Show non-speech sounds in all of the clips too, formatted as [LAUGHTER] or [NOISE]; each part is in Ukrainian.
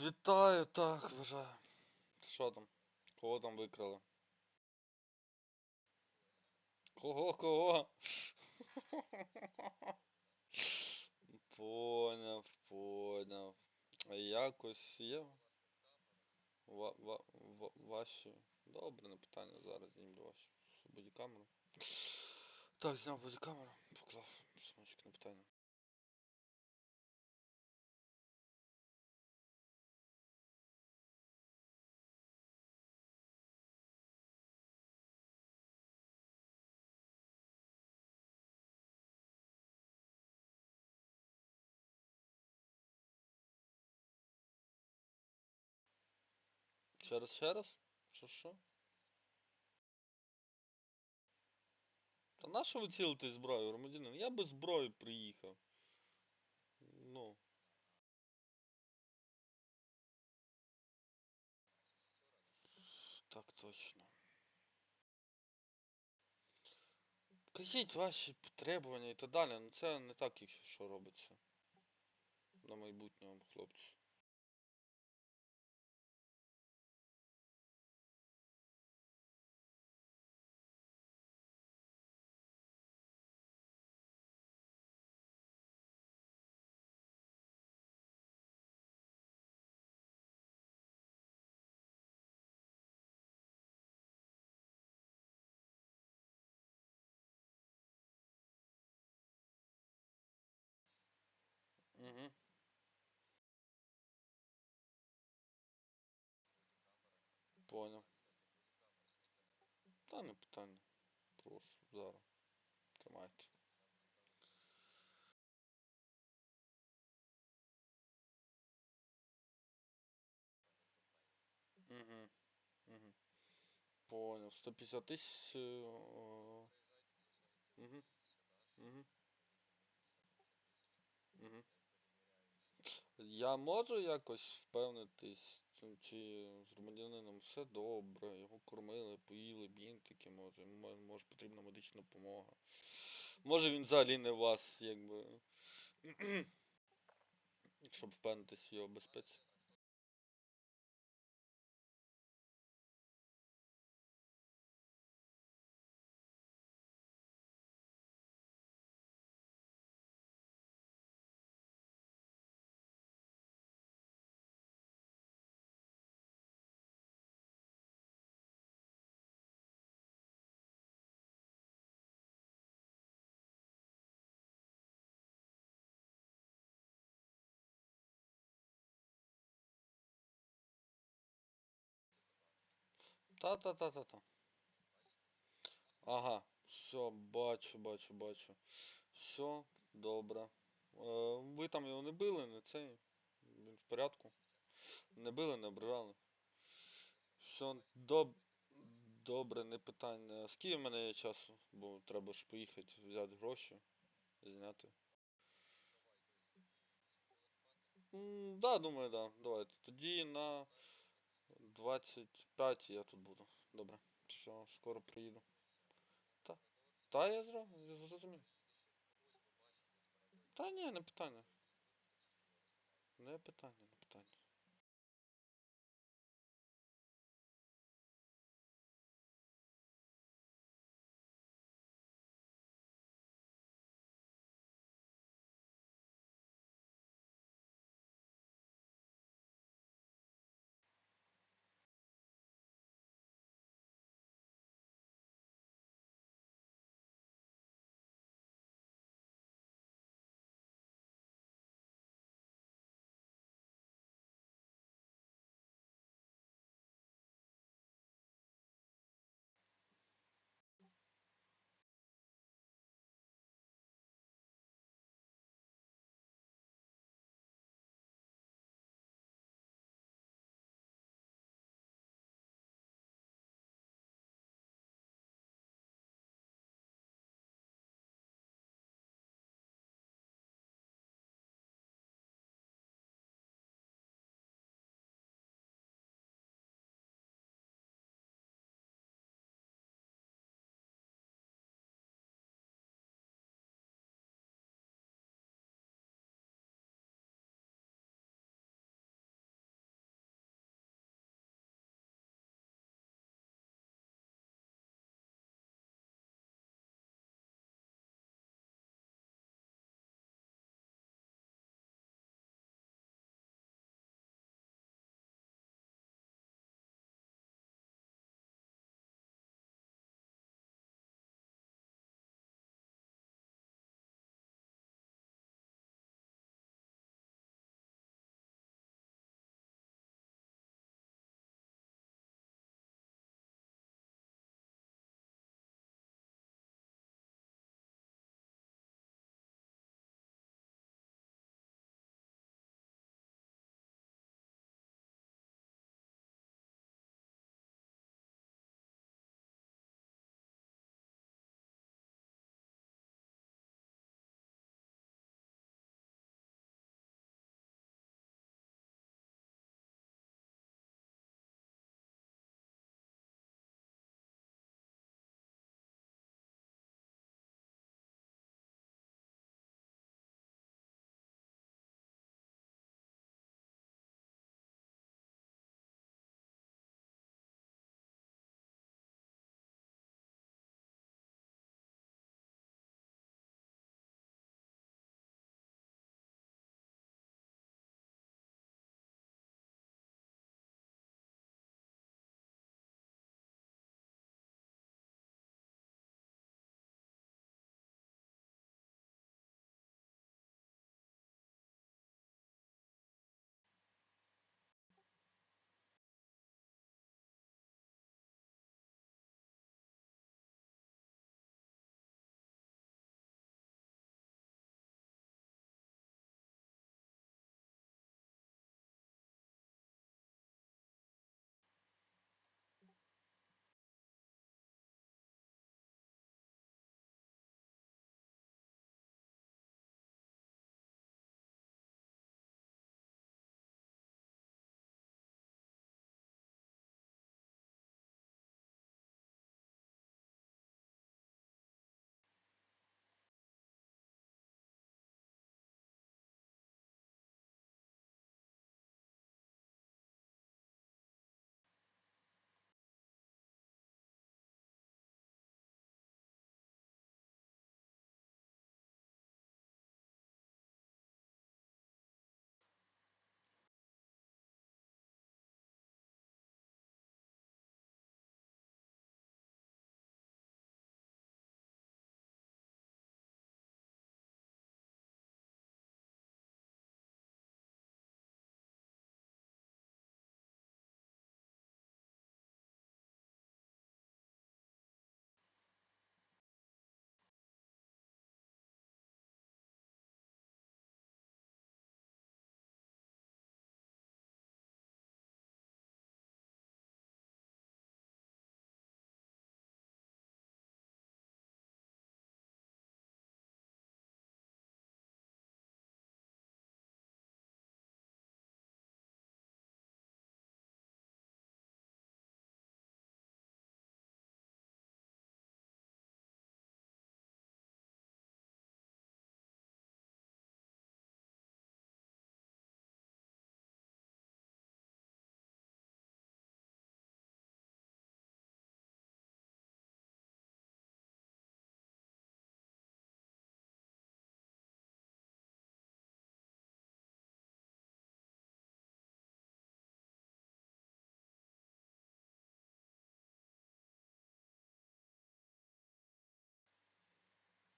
Вітаю, так, вважаю. Що там? Кого там викрали? Кого, кого? Поняв, поняв. Якось є. Ва, ва, ва, ваші. Добре, не питання, зараз знімлю вашу бодікамеру. Так, зняв бодікамеру, поклав сумочок на питання. Ще раз, ще раз? Що що? Та на що ви цілите зброю, громадянин? Я без зброї приїхав. Ну. Так точно. Кажіть ваші потребування і так далі. Ну це не так, якщо що робиться. На майбутньому, хлопці. Понял. Та не питання. Прошу, зараз. Тримайте. Угу. Угу. Понял. 150 тисяч. Угу. Угу. Угу. Я можу якось впевнитись, чи- з громадянином все добре, його кормили, поїли, бінтики, може, може потрібна медична допомога. Може він взагалі не вас, якби. [CLEARS THROAT] Щоб впевнитись в його безпеці. Та-та-та-та-та. Ага, все, бачу, бачу, бачу. Все, добре. Е, ви там його не били, не цей. Він в порядку. Не били, не ображали. Все, доб... добре, не питання. Скільки в мене є часу? Бо треба ж поїхати, взяти гроші, зняти. М, Да, думаю, да. Давайте. Тоді на 25 я тут буду. Добре. Все, скоро приїду. Та. Та я зрозумів. Та ні, не питання. Не питання,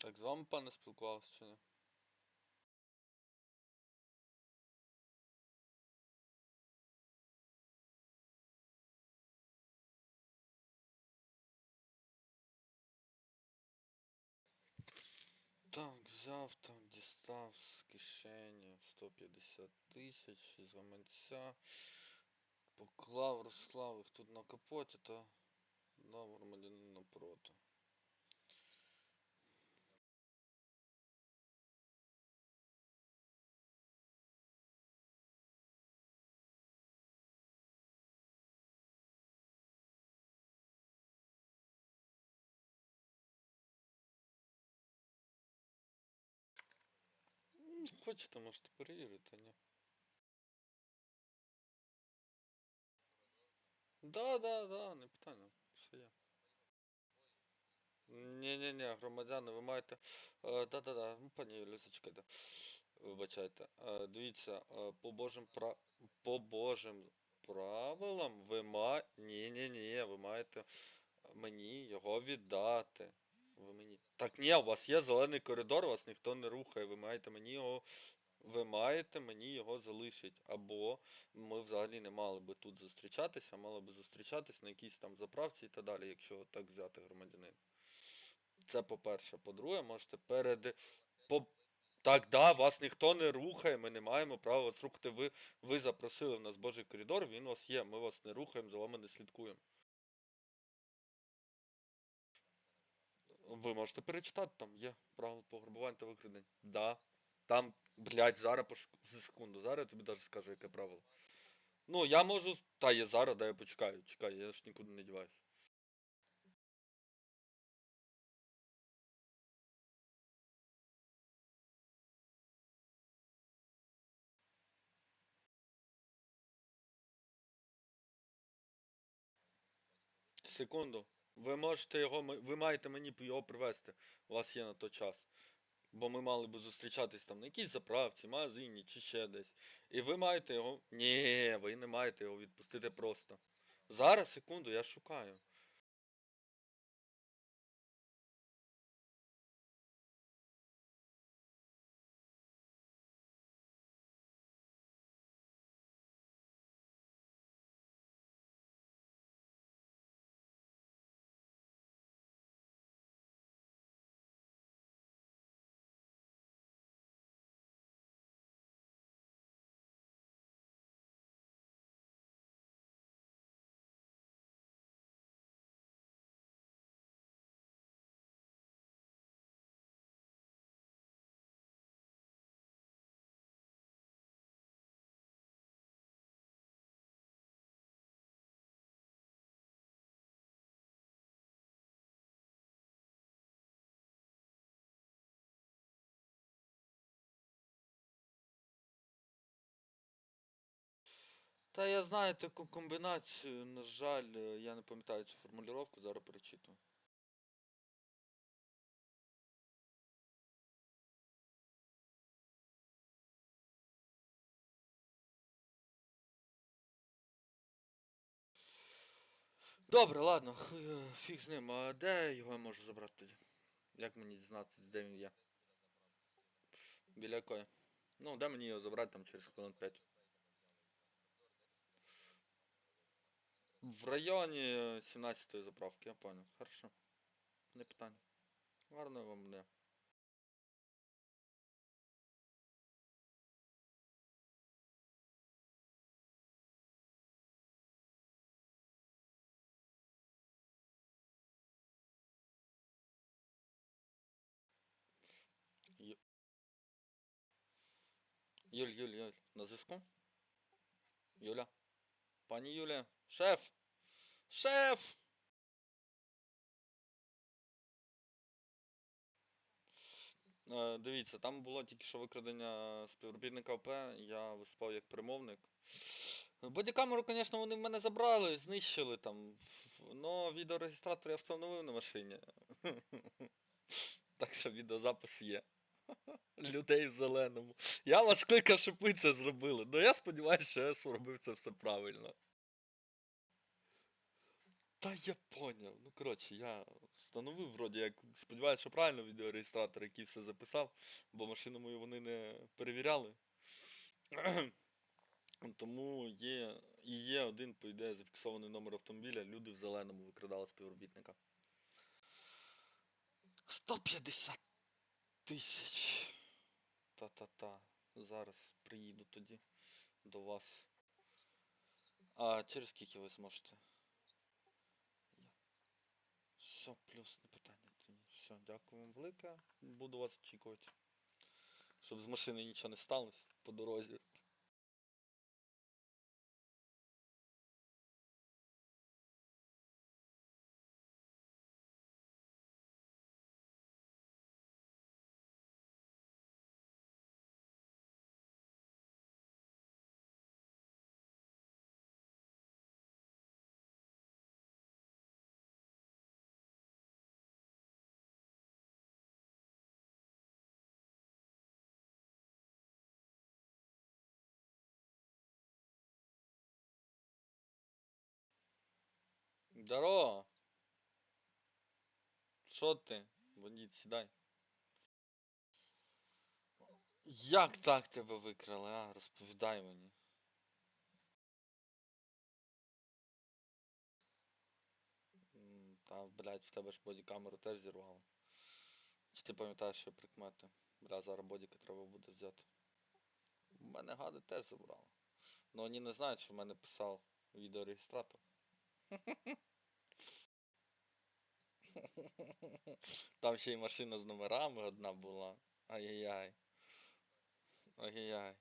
Так з вами пане спілкувався чи ні? Так, взяв там, дістав з кишені 150 тисяч з гаманця. Поклав, розклав їх тут на капоті та дав громадянину напроти. Хочете, можете перевірити, ні? Да, да, да, не питання. Все є. Ні-ні-ні, громадяни, ви маєте. Е, да-да-да, ну, пані Юлі, зачекайте. Вибачайте. Е, дивіться, е, по Божим пра... по Божим правилам ви ма... Ні-ні-ні, ви маєте мені його віддати. Ви мені. Так ні, у вас є зелений коридор, вас ніхто не рухає. Ви маєте мені його. Ви маєте мені його залишити. Або ми взагалі не мали би тут зустрічатися, а мали би зустрічатись на якійсь там заправці і так далі, якщо так взяти громадянин. Це по-перше. По-друге, можете перед. По... Так, да, вас ніхто не рухає, ми не маємо права вас рухати. Ви, ви запросили в нас Божий коридор, він у вас є. Ми вас не рухаємо, за вами не слідкуємо. Ви можете перечитати, там є правила пограбування та викрадень. Да. Там, блядь, зараз пош... секунду, зараз я тобі навіть скажу, яке правило. Ну, я можу. Та є зараз, да я почекаю. Чекай, я ж нікуди не діваюсь. Секунду. Ви можете його, ви маєте мені його привезти. У вас є на той час. Бо ми мали би зустрічатись там на якійсь заправці, магазині чи ще десь. І ви маєте його. Ні, ви не маєте його відпустити просто. Зараз, секунду, я шукаю. Та я знаю таку комбінацію, на жаль, е, я не пам'ятаю цю формулювання, зараз перечитую. Добре, ладно, е, фіг з ним. А де його я можу забрати тоді? Як мені дізнатися, де він є? Біля якої? Ну, де мені його забрати там через хвилин 5? В районі 17-ї заправки, я понял. Хорошо. Не питання. Гарного вам дня. Юль, Юль, Юль, на зв'язку? Юля? Пані Юля? Шеф! Шеф! Е, дивіться, там було тільки що викрадення співробітника ОП, я виступав як примовник. Бодікамеру, звісно, вони в мене забрали, знищили там. Но відеореєстратор я встановив на машині. Так що відеозапис є. Людей в зеленому. Я вас кликав, щоб ви це зробили. Ну я сподіваюся, що я зробив це все правильно. Та я поняв. Ну коротше, я встановив вроді, як сподіваюся, що правильно відеореєстратор, який все записав, бо машину мою вони не перевіряли. [CLEARS THROAT] Тому є і є один, по ідеї, зафіксований номер автомобіля. Люди в зеленому викрадали співробітника. 150 тисяч. Та-та-та. Зараз приїду тоді до вас. А через скільки ви зможете? Все, плюс не питання. Все, дякую вам велике. Буду вас очікувати. Щоб з машини нічого не сталося по дорозі. Здорово! Що ти? Бандит, сідай. Як так тебе викрали, а? Розповідай мені. Та, блядь, в тебе ж бодікамеру теж зірвало. Чи ти пам'ятаєш, що прикмети? Бля, зараз бодіка треба буде взяти. У мене гади теж забрали. Ну вони не знають, що в мене писав відеореєстратор. [LAUGHS] Там ще й машина з номерами одна була. Ай-яй-яй. Ай-яй-яй.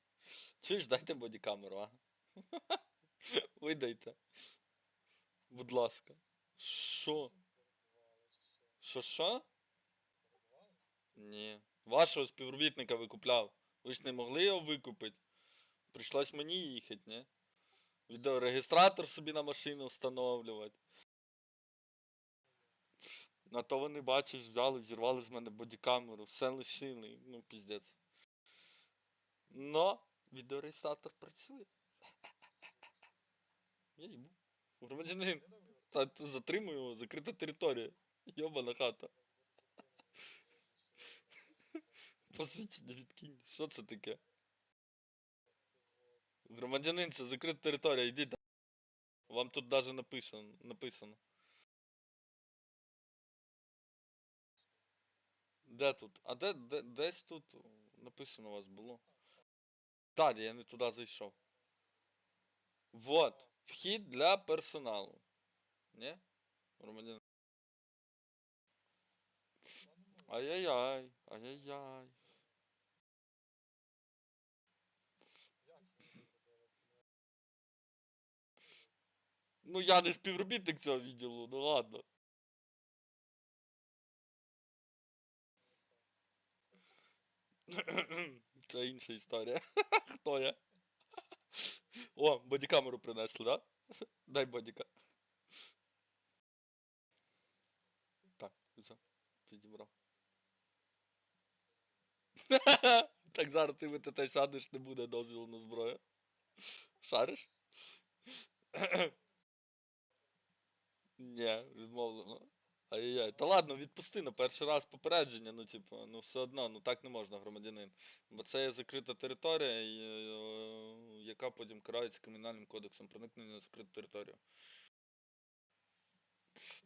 Чуєш, дайте бодікамеру, а? [LAUGHS] Видайте. Будь ласка. Що? Що що? Ні. Вашого співробітника викупляв. Ви ж не могли його викупити. Прийшлось мені їхати, ні? Відеорегістратор собі на машину встановлювати. На то вони, бачиш, взяли, зірвали з мене бодікамеру, все лишили, ну піздець. Но відеореєстратор працює. Я їбу. Громадянин. Та затримуй його, закрита територія. Йобана хата. Посвідчення відкинь. Що це таке? Громадянин, це закрита територія, йдіть. Вам тут навіть написано. написано. Де тут? А де, де десь тут написано у вас було? Далі, я не туди зайшов. Вот. Вхід для персоналу. Ні? Громадянин. Ай-яй-яй, ай-яй-яй. Ну я не співробітник цього відділу, ну ладно. Це інша історія. [LAUGHS] Хто я? О, бодікамеру принесли, да? Дай бодіка. Так, все, підібрав. [LAUGHS] Так зараз ти в ТТ сядеш, не буде дозвілу на зброю. Шариш? [CLEARS THROAT] Ні, відмовлено. Ай-яй. Та ладно, відпусти на перший раз попередження, ну типу, ну все одно, ну так не можна, громадянин. Бо це є закрита територія, е, яка потім карається кримінальним кодексом проникнення на закриту територію.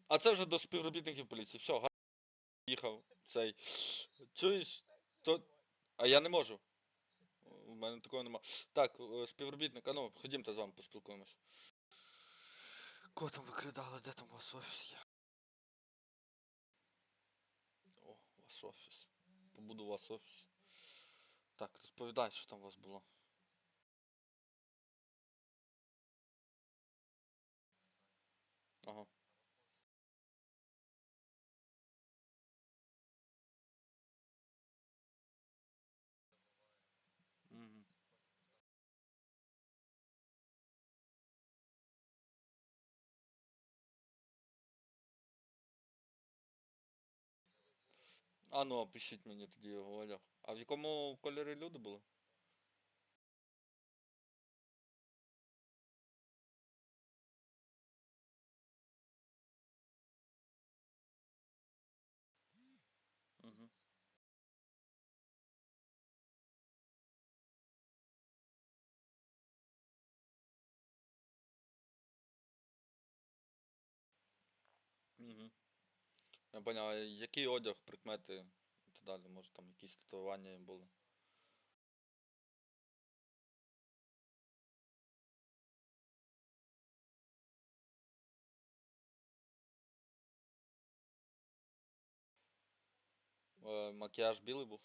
А це вже до співробітників поліції. Все, га- їхав цей. Чуєш? То... А я не можу. У мене такого нема. Так, е, співробітник, а ну, ходімте з вами поспілкуємось. Кого там де там у вас офіс є? Вас офіс. Побуду у вас офіс. Так, розповідай, що там у вас було. Ага. А ну, опишіть мені тоді його одяг. А в якому кольорі люди були? Угу. Угу. Я поняв, а який одяг, прикмети і так далі, може там якісь татуювання були. Е, макіяж білий був?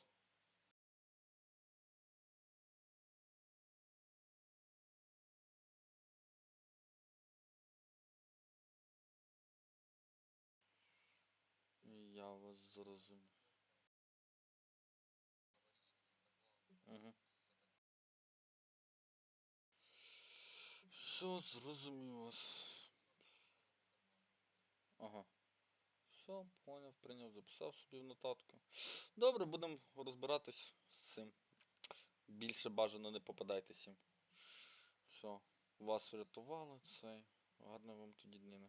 Я вас зрозумів. Угу. Все, зрозумів вас. Ага. Все, поняв, прийняв, записав собі в нотатку. Добре, будемо розбиратись з цим. Більше бажано не попадайтесь їм. Все, вас врятували цей. Гарної вам тоді дніни.